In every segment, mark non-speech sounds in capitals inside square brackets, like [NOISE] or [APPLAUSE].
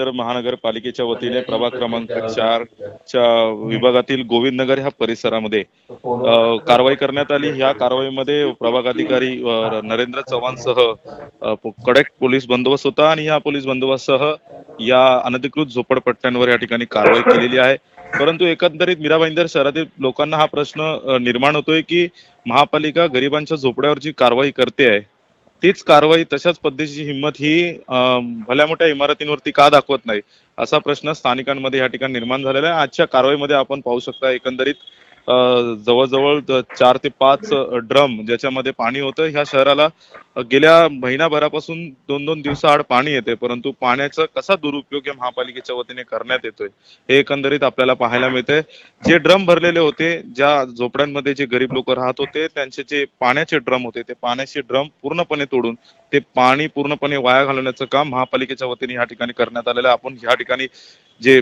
महानगरपालिकेच्या वतीने प्रभाग क्रमांक चार च्या विभागातील गोविंदनगर ह्या परिसरामध्ये कारवाई करण्यात आली. ह्या कारवाईमध्ये प्रभाग अधिकारी नरेंद्र चव्हाण सह कडक पोलीस बंदोबस्त होता आणि या पोलीस बंदोबस्तासह या अनधिकृत झोपडपट्ट्यांवर या ठिकाणी कारवाई केलेली आहे. परंतु एकंदरीत मीरा भाईंदर शहरातील लोकांना हा प्रश्न निर्माण होतोय की महापालिका गरिबांच्या झोपड्यावर जी कारवाई करते आहे. तीच कारवाई तशाच पद्धतीची हिंमत ही अं, भल्या मोठ्या इमारतींवरती का दाखवत नाही असा प्रश्न स्थानिकांमध्ये या ठिकाणी निर्माण झालेला आहे. आजच्या कारवाईमध्ये आपण पाहू शकता एकंदरीत जवळजवळ चार ते पाच ड्रम ज्याच्यामध्ये पाणी होतं ह्या शहराला गेल्या महिनाभरापासून दोन दोन दिवसाआड पाणी येते परंतु पाण्याचा कसा दुरुपयोग या महापालिकेच्या वतीने करण्यात येतोय हे एकंदरीत आपल्याला पाहायला मिळते जे ड्रम भरलेले होते ज्या झोपड्यांमध्ये जे गरीब लोक राहत होते त्यांचे जे पाण्याचे ड्रम होते ते पाण्याचे ड्रम पूर्णपणे तोडून ते पाणी पूर्णपणे वाया घालवण्याचं काम महापालिकेच्या वतीने या ठिकाणी करण्यात आलेलं आहे. आपण ह्या ठिकाणी जे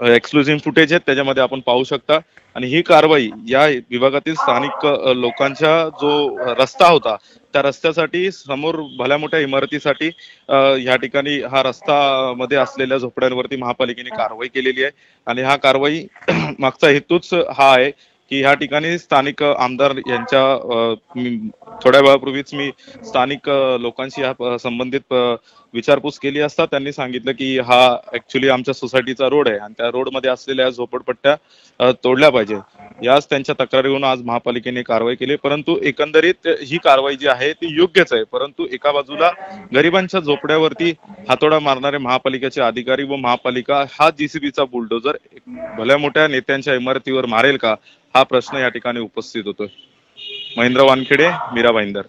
एक्सक्लुझिव्ह फुटेज आहेत त्याच्यामध्ये आपण पाहू शकता. आणि ही कारवाई या विभागातील स्थानिक लोकांचा जो रस्ता होता त्या रस्त्यासाठी समोर भल्या मोठ्या इमारतीसाठी ह्या ठिकाणी हा रस्ता मध्ये असलेल्या झोपड्यांवरती महापालिकेने कारवाई केलेली आहे. आणि हा कारवाई [CLEARS THROAT] मागचा हेतूच हा आहे की ह्या ठिकाणी स्थानिक आमदार यांच्या थोड्या वेळापूर्वीच मी स्थानिक लोकांशी या संबंधित विचारपूस केली असता त्यांनी सांगितलं की हा ऍक्च्युली आमच्या सोसायटीचा रोड आहे आणि त्या रोडमध्ये असलेल्या झोपडपट्ट्या तोडल्या पाहिजे. याच त्यांच्या तक्रारीवरून आज महापालिकेने कारवाई केली परंतु एकंदरीत ही कारवाई जी आहे ती योग्यच आहे. परंतु एका बाजूला गरिबांच्या झोपड्यावरती हातोडा मारणारे महापालिकेचे अधिकारी व महापालिका हा जीसीबीचा बुलडोजर भल्या मोठ्या नेत्यांच्या इमारतीवर मारेल का? हा प्रश्न या ठिकाणी उपस्थित होतोय. महेंद्र वानखेडे मीरा भाईंदर.